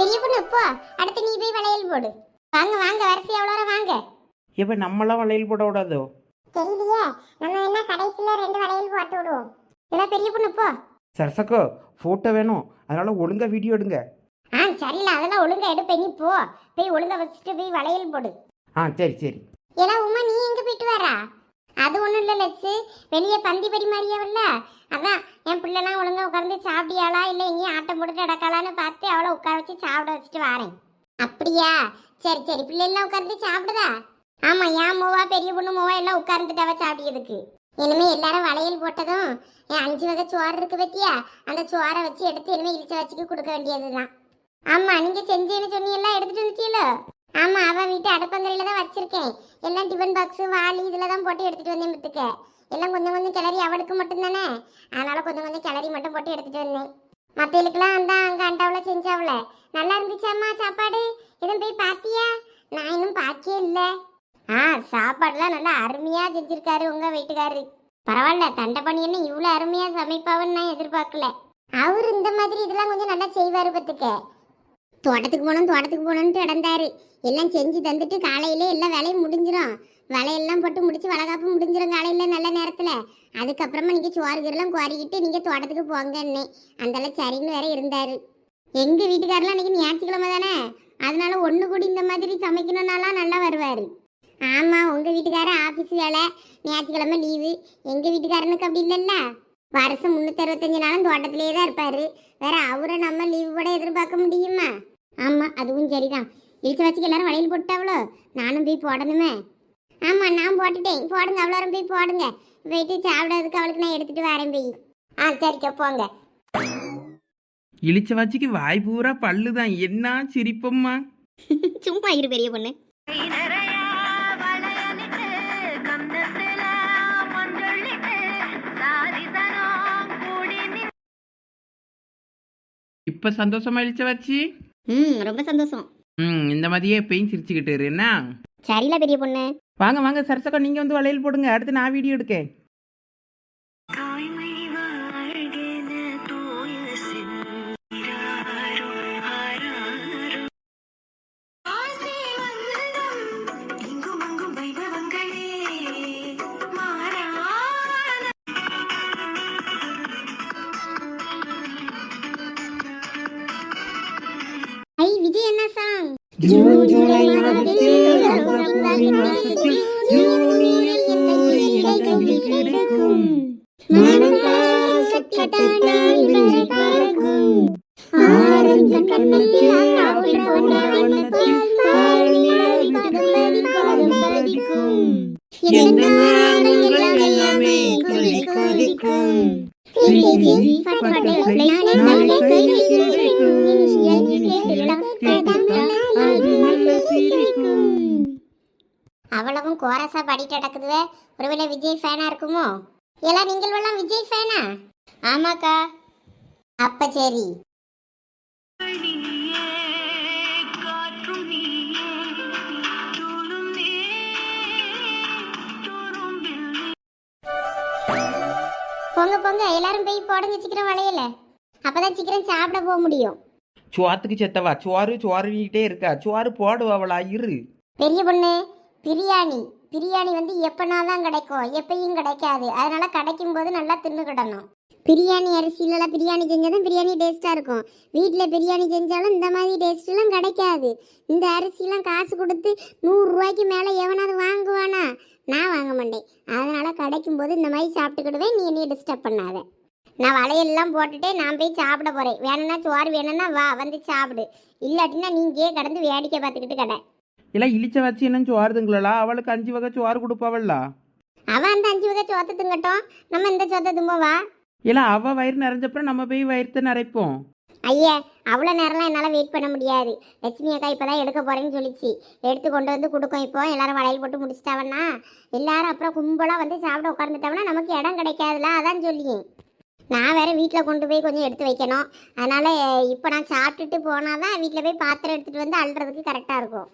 பெரிய பொண்ணு போ. அடுத்து நீ போய் வளையல் போடு. வாங்க வாங்க வரிசை எவ்வளோ வாங்க. இப்போ நம்மளாம் வளையல் போட விடாதோ? தெரியலையே நம்ம என்ன கடைசியில ரெண்டு வளையல் போட்டு விடுவோம். இல்ல பெரிய பொண்ணு போ. சரசக்கோ ஃபோட்டோ வேணும். அதனால ஒழுங்கா வீடியோ எடுங்க. ஆ சரியில்ல அதெல்லாம் ஒழுங்கா எடுப்பேன் நீ போ. போய் ஒழுங்கா வச்சுட்டு போய் வளையல் போடு. ஆ சரி சரி. ஏலா உமா நீ எங்க போயிட்டு வரா அது ஒண்ணும் இல்ல லட்சு வெளியே பந்தி பரிமாறியவல்ல அதான் என் பிள்ளைலாம் ஒழுங்கா உட்கார்ந்து சாப்பிட்டியாளா? இல்லை எங்கேயும் ஆட்டம் போட்டு நடக்கலான்னு பார்த்து அவளை உட்கார வச்சு சாப்பிட வச்சுட்டு வரேன். அப்படியா? சரி சரி. பிள்ளைலாம் உட்கார்ந்து சாப்பிடுதா? ஆமா என் மூவா பெரிய பொண்ணு மூவா எல்லாம் உட்கார்ந்துட்டாவ சாப்பிட்டதுக்கு. இனிமே எல்லாரும் வளையல் போட்டதும் என் அஞ்சு வகை சோறு இருக்கு பத்தியா? அந்த சோறை வச்சு எடுத்து இனிமே இழிச்ச வச்சுக்கு கொடுக்க வேண்டியதுதான். ஆமா நீங்க செஞ்சேன்னு சொன்னீங்களா எடுத்துட்டு வந்துட்டீங்களோ? ஆமா அவ வீட்டு அடுப்பங்கரையில தான் வச்சிருக்கேன். எல்லாம் டிஃபன் பாக்ஸ் வாளி இதுல தான் போட்டு எடுத்துட்டு வந்தேன் பத்துக்க எல்லாம் கொஞ்சம் கொஞ்சம் கிளறி அவளுக்கு மட்டும் தானே அதனால கொஞ்சம் கொஞ்சம் கிளறி மட்டும் போட்டு எடுத்துட்டு வந்தேன். மத்தவளுக்குலாம் அந்த அங்க அண்டாவில் செஞ்சாவில. நல்லா இருந்துச்சாம்மா சாப்பாடு? எதுவும் போய் பாத்தியா? நான் இன்னும் பாக்கே இல்லை. ஆ சாப்பாடுலாம் நல்லா அருமையா செஞ்சிருக்காரு உங்க வீட்டுக்காரரு. பரவாயில்ல தண்டை பண்ணி என்ன இவ்வளோ அருமையா சமைப்பாவன்னு நான் எதிர்பார்க்கல. அவர் இந்த மாதிரி இதெல்லாம் கொஞ்சம் நல்லா செய்வாரு பத்துக்க. தோட்டத்துக்கு போகணும் தோட்டத்துக்கு போகணுன்ட்டு இடந்தாரு. எல்லாம் செஞ்சு தந்துட்டு காலையிலே எல்லாம் வேலையும் முடிஞ்சிடும் வலையெல்லாம் போட்டு முடிச்சு வளகாப்பு முடிஞ்சிடும் காலையில் நல்ல நேரத்தில். அதுக்கப்புறமா நீங்கள் சோறுகெல்லாம் குவாரிக்கிட்டு நீங்கள் தோட்டத்துக்கு போங்கன்னே. அந்தளவு சரின்னு வேற இருந்தார். எங்கள் வீட்டுக்காரெலாம் அன்றைக்கி ஞாயிற்றுக்கிழமை தானே? அதனால ஒன்று கூடி இந்த மாதிரி சமைக்கணும்னாலாம் நல்லா வருவார். ஆமாம் உங்கள் வீட்டுக்காரர் ஆஃபீஸ் வேலை ஞாயிற்றுக்கிழமை லீவு எங்கள் வீட்டுக்காரனுக்கு அப்படி இல்லைல்ல? வருஷம் முந்நூற்றறுபத்தஞ்சு நாளும் தோட்டத்திலே தான் இருப்பார். வேற அவரை நம்ம லீவு கூட எதிர்பார்க்க முடியுமா? ஆமாம் அதுவும் சரிதான். இழுத்து வச்சுக்க எல்லாரும் வளையல் போட்டாவளோ நானும் போய் போடணுமே. ஆமாம் நான் போட்டுட்டேன். போடுங்க அவ்வளோ போய் போடுங்க. போயிட்டு சாப்பிடாததுக்கு அவளுக்கு நான் எடுத்துட்டு வரேன் போய். ஆ சரிக்கா போங்க. இழிச்ச வச்சுக்கு வாய் பூரா பல்லு தான் என்ன சிரிப்பம்மா? சும்மா இரு பெரிய பொண்ணு. இப்போ சந்தோஷமா இழிச்ச வச்சு? ம் ரொம்ப சந்தோஷம். ம் இந்த மாதிரியே எப்பயும் சிரிச்சுக்கிட்டு இரு, என்ன? சரியில்ல பெரிய பொண்ணு. வாங்க வாங்க சரசக்கா நீங்கள் வந்து வளையல் போடுங்க. அடுத்து நான் வீடியோ எடுக்கேன். ஜூன் ஜூலை மாதத்தில் மாதத்தில் நாடுகள் எல்லாமே கொதி கொதிக்கும் கோரஸா பாடிட்டு நடக்குதுவே? ஒருவேளை விஜய் ஃபேனா இருக்குமோ? எல்லாம் நீங்கள் எல்லாம் விஜய் ஃபேனா ஆமாக்கா. அப்ப சரி. போங்க போங்க எல்லாரும் போய் போடுங்க சீக்கிரம் வளையல. அப்பதான் சீக்கிரம் சாப்பிட போக முடியும். சோத்துக்கு செத்தவா? சோறு சோறுகிட்டே இருக்கா. சோறு போடுவாவளா? இரு. பெரிய பொண்ணு பிரியாணி. பிரியாணி வந்து எப்போனா தான் கிடைக்கும். எப்பயும் கிடைக்காது. அதனால கிடைக்கும் போது நல்லா தின்னுக்கிடணும் பிரியாணி அரிசியிலலாம் பிரியாணி செஞ்சால் பிரியாணி டேஸ்ட்டாக இருக்கும். வீட்டில் பிரியாணி செஞ்சாலும் இந்த மாதிரி டேஸ்ட்லாம் கிடைக்காது. இந்த அரிசிலாம் காசு கொடுத்து நூறுரூவாய்க்கு மேலே எவனாவது வாங்குவானா? நான் வாங்க மாட்டேன். அதனால் கிடைக்கும் போது இந்த மாதிரி சாப்பிட்டுக்கிடுவேன். நீ என்னையை டிஸ்டர்ப் பண்ணாத. நான் வளையல்லாம் போட்டுட்டு நான் போய் சாப்பிட போகிறேன் வேணும்னா சோறு வேணும்னா வா வந்து சாப்பிடு. இல்லாட்டினா நீங்கே கடந்து வேடிக்கை பார்த்துக்கிட்டு கடை. எல்லாம் இழிச்ச வச்சு என்ன சோறுதுங்களா? அவளுக்கு அஞ்சு வகை சோறு கொடுப்பாவல்ல அவன் அந்த அஞ்சு வகை சோத்தை திங்கட்டும். நம்ம இந்த சோத்தை தும்போவா? எல்லாம் அவ வயிறு நிறைஞ்சப்பறம் நம்ம போய் வயிற்று நிறைப்போம் ஐயா அவ்வளோ நேரம்லாம் என்னால் வெயிட் பண்ண முடியாது. லட்சுமி அக்கா இப்போ தான் எடுக்க போகிறேன்னு சொல்லிச்சு. எடுத்து கொண்டு வந்து கொடுக்கும் இப்போ. எல்லாரும் வளையல் போட்டு முடிச்சிட்டாவன்னா எல்லாரும் அப்புறம் கும்பலாக வந்து சாப்பிட உட்காந்துட்டாங்கன்னா நமக்கு இடம் கிடைக்காதுல. அதான் சொல்லியேன் நான் வேற வீட்டில் கொண்டு போய் கொஞ்சம் எடுத்து வைக்கணும். அதனால் இப்போ நான் சாப்பிட்டுட்டு போனால் தான் வீட்டில் போய் பாத்திரம் எடுத்துகிட்டு வந்து அள்ளுறதுக்கு கரெக்டாக இருக்கும்.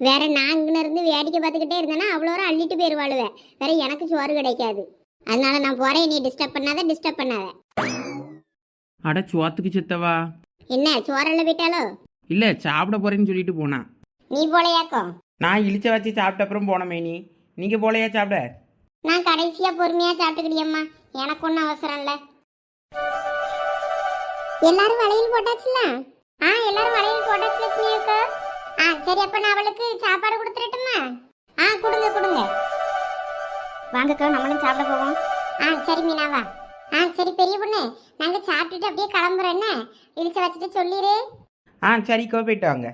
வேற நான் இங்கன இருந்து வேடிக்கை பார்த்துக்கிட்டே இருந்தேன்னா அவ்வளோ வரை அள்ளிட்டு போயிடுவாளுவேன் வேற எனக்கு சோறு கிடைக்காது. அதனால நான் போகிறேன் நீ டிஸ்டர்ப் பண்ணாத டிஸ்டர்ப் பண்ணாத. அட சோத்துக்கு செத்தவா. என்ன சோறெல்லாம் போயிட்டாலோ இல்லை சாப்பிட போகிறேன்னு சொல்லிட்டு போனான் நீ போலையாக்கும் நான் இழிச்ச வச்சு சாப்பிட்ட அப்புறம் போன மேனி நீங்கள் போலையா சாப்பிட? நான் கடைசியா பொறுமையா சாப்பிட்டுக்கிடியம்மா எனக்கு ஒன்றும் அவசரம் இல்லை. எல்லாரும் வளையல் போட்டாச்சுல? ஆ எல்லாரும் வளையல் போட்டாச்சு லட்சுமி அக்கா. ஆ சரி அப்ப நான் அவளுக்கு சாப்பாடு கொடுத்துடட்டுமா? ஆ கொடுங்க கொடுங்க. வாங்கக்கா நம்மளும் சாப்பிட போவோம். ஆ சரி மீனாவா ஆ சரி பெரிய பொண்ணு நாங்க சாப்பிட்டுட்டு அப்படியே கிளம்புறோம் என்ன? வச்சுட்டு சொல்லிடு ஆ சரிக்கோ போயிட்டு வாங்க.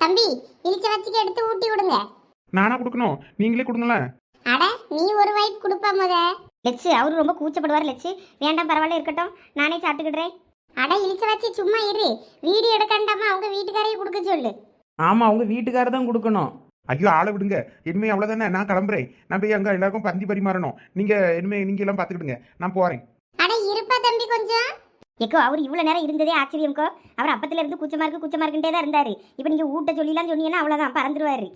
தம்பி இடிச்ச வச்சுக்கு எடுத்து ஊட்டி விடுங்க. நானா கொடுக்கணும்? நீங்களே கொடுங்களேன் அட நீ ஒரு வாய்ப்பு கொடுப்பா முத. லெச்சு அவரு ரொம்ப கூச்சப்படுவார் லெச்சு. வேண்டாம் பரவாயில்ல இருக்கட்டும். நானே சாப்பிட்டுக்கிடுறேன். அட இழிச்ச வச்சு சும்மா இரு. வீடியோ எடுக்கண்டாமா? அவங்க வீட்டுக்காரையும் கொடுக்க சொல்லு. ஆமாம் அவங்க வீட்டுக்காரர் தான் கொடுக்கணும். ஐயோ ஆளை விடுங்க. இனிமே அவ்வளவுதானே? நான் கிளம்புறேன். நான் போய் அங்க எல்லாருக்கும் பந்தி பரிமாறணும். நீங்க இனிமே நீங்க எல்லாம் பாத்துக்கிடுங்க. நான் போறேன். அட இருப்பா தம்பி கொஞ்சம். எக்கோ அவர் இவ்வளோ நேரம் இருந்ததே ஆச்சரியம்க்கோ அவர் அப்பத்துல இருந்து கூச்சமா இருக்கு கூச்சமா இருக்குன்ட்டே தான் இருந்தாரு. இப்போ நீங்க ஊட்ட சொல்லிலாம் சொன்னீங்கன்னா அவ்வளோதான் பறந்துருவாரு.